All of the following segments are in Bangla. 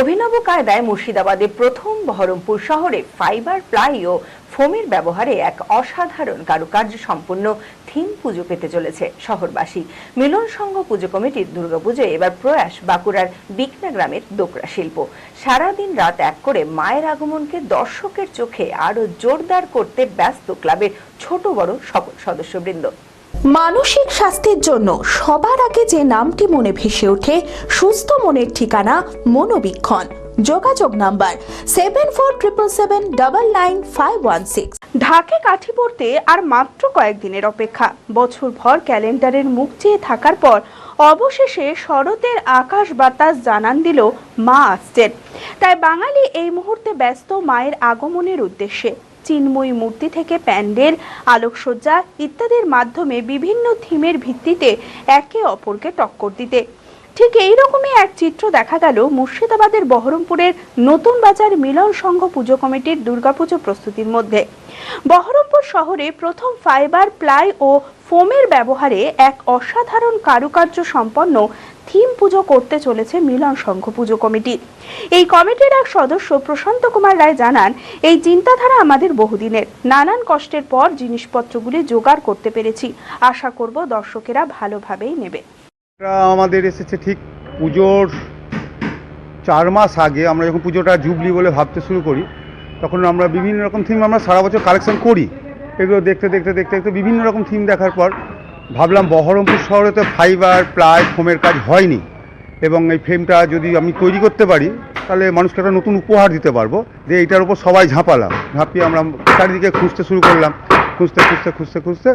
অভিনব কায়দায় মুর্শিদাবাদে প্রথম বহরমপুর শহরে ফাইবার প্লাই ও ফোমের ব্যবহারে এক অসাধারণ কারুকার্য সম্পন্ন থিম পুজো পেতে চলেছে শহরবাসী। মিলন সংঘ পুজো কমিটির দুর্গাপুজোয় এবার প্রয়াস বাঁকুড়ার বিকনা গ্রামের দোকরা শিল্প। সারাদিন রাত এক করে মায়ের আগমনকে দর্শকের চোখে আরও জোরদার করতে ব্যস্ত ক্লাবের ছোট বড় সকল সদস্যবৃন্দ। মানসিক স্বাস্থ্যের জন্য সবার আগে যে নামটি মনে ভেসে ওঠে, সুস্থ মনের ঠিকানা মনোবীক্ষণ। যোগাযোগ number seven four triple seven double nine five one six ঢাকে কাঠি পড়তে আর মাত্র কয়েকদিনের অপেক্ষা। বছর ভর ক্যালেন্ডারের মুখ চেয়ে থাকার পর অবশেষে শরতের আকাশ বাতাস জানান দিল মা আসছেন। তাই বাঙালি এই মুহূর্তে ব্যস্ত মায়ের আগমনের উদ্দেশ্যে। চিন্ময়ী মূর্তি থেকে প্যান্ডেল, আলোকসজ্জা ইত্যাদির মাধ্যমে বিভিন্ন থিমের ভিত্তিতে একে অপরকে টক্কর দিতে। ঠিক এই রকমই এক চিত্র দেখা গেল মুর্শিদাবাদের বহরমপুরের নতুন বাজার মিলন সংঘ পুজো কমিটির দুর্গাপুজো প্রস্তুতির মধ্যে। বহরমপুর শহরে প্রথম ফাইবার, প্লাই ও ফোমের ব্যবহারে এক অসাধারণ কারুকার্য সম্পন্ন থিম পুজো করতে চলেছে মিলন সংঘ পুজো কমিটি। এই কমিটির এক সদস্য প্রশান্ত কুমার রায় জানান, এই চিন্তাধারা আমাদের বহুদিনের। নানান কষ্টের পর জিনিসপত্রগুলি জোগাড় করতে পেরেছি। আশা করব দর্শকেরা ভালোভাবেই নেবে। আমাদের এসেছে ঠিক পুজোর চার মাস আগে আমরা যখন পুজোটা জুবলি বলে ভাবতে শুরু করি, তখন আমরা বিভিন্ন রকম থিম আমরা সারা বছর কালেকশন করি। এগুলো দেখতে দেখতে দেখতে দেখতে বিভিন্ন রকম থিম দেখার পর ভাবলাম বহরমপুর শহরে তো ফাইবার প্লাই ফোমের কাজ হয়নি। এবং এই ফ্রেমটা যদি আমি তৈরি করতে পারি, তাহলে মানুষকে একটা নতুন উপহার দিতে পারব যে এইটার উপর সবাই ঝাঁপালাম। ঝাঁপিয়ে আমরা চারিদিকে খুঁজতে শুরু করলাম। খুঁজতে খুঁজতে খুঁজতে খুঁজতে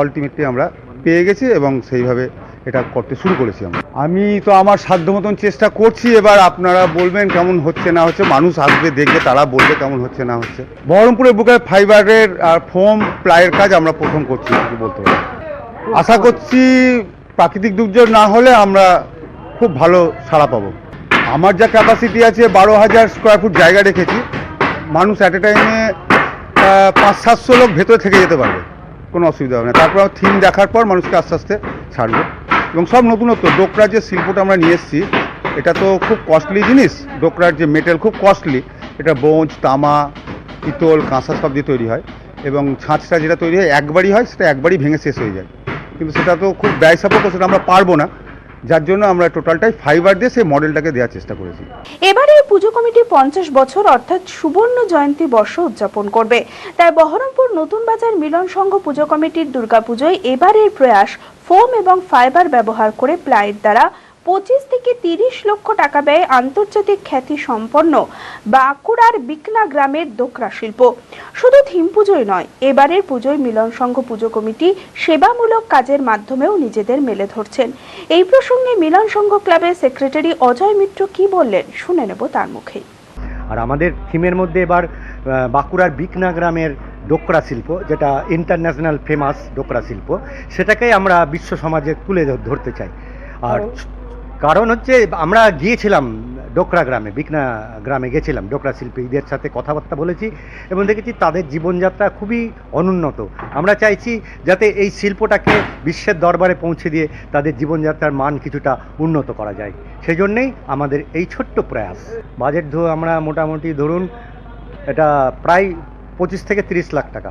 অল্টিমেটলি আমরা পেয়ে গেছি এবং সেইভাবে এটা করতে শুরু করেছি আমরা। আমি তো আমার সাধ্য মতন চেষ্টা করছি, এবার আপনারা বলবেন কেমন হচ্ছে না হচ্ছে, মানুষ আসবে, দেখবে, তারা বলবে কেমন হচ্ছে না হচ্ছে। বহরমপুরের বুকে ফাইবারের আর ফোম প্লাইয়ের কাজ আমরা প্রথম করছি বলতে পারি আশা করছি প্রাকৃতিক দুর্যোগ না হলে আমরা খুব ভালো সাড়া পাবো। আমার যা ক্যাপাসিটি আছে, বারো হাজার স্কোয়ার ফুট জায়গা রেখেছি। মানুষ অ্যাট এ টাইমে পাঁচ সাতশো লোক ভেতরে থেকে যেতে পারবে। কোনো অসুবিধা হবে না। তারপর থিম দেখার পর মানুষকে আস্তে আস্তে ছাড়বে। এবং সব নতুনত্ব, ডোকরার যে শিল্পটা আমরা নিয়ে এসেছি, এটা তো খুব কস্টলি জিনিস। ডোকরার যে মেটেরিয়াল খুব কস্টলি এটা বোঞ্জ তামা, পিতল, কাঁসা সব দিয়ে তৈরি হয়। এবং ছাঁচটা যেটা তৈরি হয়, একবারই হয়, সেটা একবারই ভেঙে শেষ হয়ে যায়। কিন্তু সেটা তো খুব ব্যয় সাপেক্ষ, সেটা আমরা পারব না। যার জন্য আমরা টোটালটাই ফাইবার দিয়ে সেই মডেলটাকে দেওয়ার চেষ্টা করেছি। এবারে এই পুজো কমিটি পঞ্চাশ বছর, অর্থাৎ সুবর্ণ জয়ন্তী বর্ষ উদযাপন করবে। তাই বহরমপুর নতুন বাজার মিলন সংঘ পুজো কমিটির দুর্গাপুজোয় এবারের প্রয়াস ফোম এবং ফাইবার ব্যবহার করে প্লাইয়ের দ্বারা পঁচিশ থেকে তিরিশ লক্ষ টাকা ব্যয়ে আন্তর্জাতিক খ্যাতি সম্পন্ন বাঁকুড়ার বিকনা গ্রামের দোকরা শিল্প। শুধু থিম পুজোই নয় এবারের পুজোয় মিলন সংঘ পুজো কমিটি সেবামূলক কাজের মাধ্যমেও নিজেদের মেলে ধরছেন। এই প্রসঙ্গে মিলন সংঘ ক্লাবের সেক্রেটারি অজয় মিত্র কি বললেন শুনে নেব তার মুখেই। আর আমাদের থিমের মধ্যে এবার বাঁকুড়ার বিকনা গ্রামের ডোকরা শিল্প যেটা ইন্টারন্যাশনাল ফেমাস ডোকরা শিল্প সেটাকেই আমরা বিশ্ব সমাজে তুলে ধরতে চাই। আর কারণ হচ্ছে, আমরা গিয়েছিলাম ডোকরা গ্রামে, বিকনা গ্রামে গেছিলাম, ডোকরা শিল্পীদের সাথে কথাবার্তা বলেছি এবং দেখেছি তাদের জীবনযাত্রা খুবই অনুন্নত। আমরা চাইছি যাতে এই শিল্পটাকে বিশ্বের দরবারে পৌঁছে দিয়ে তাদের জীবনযাত্রার মান কিছুটা উন্নত করা যায়। সেই জন্যেই আমাদের এই ছোট্ট প্রয়াস। বাজেট আমরা মোটামুটি ধরুন, এটা প্রায় পঁচিশ থেকে তিরিশ লাখ টাকা।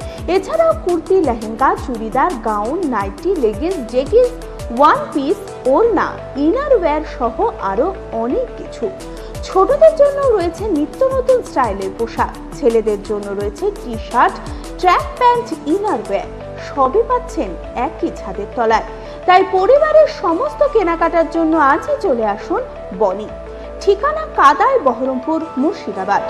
এছাড়াও kurti, lehenga, churidar, gown, nightie leggings jeggings one piece ওড়না ইনার ওয়্যার সহ আরও অনেক কিছু। ছোটদের জন্য রয়েছে নিত্য নতুন স্টাইলের পোশাক। ছেলেদের জন্য রয়েছে T shirt track pant inner wear সবই পাচ্ছেন একই ছাদের তলায়। তাই পরিবারের সমস্ত কেনাকাটার জন্য আজই চলে আসুন বনি। ঠিকানা কাদায় বহরমপুর, মুর্শিদাবাদ।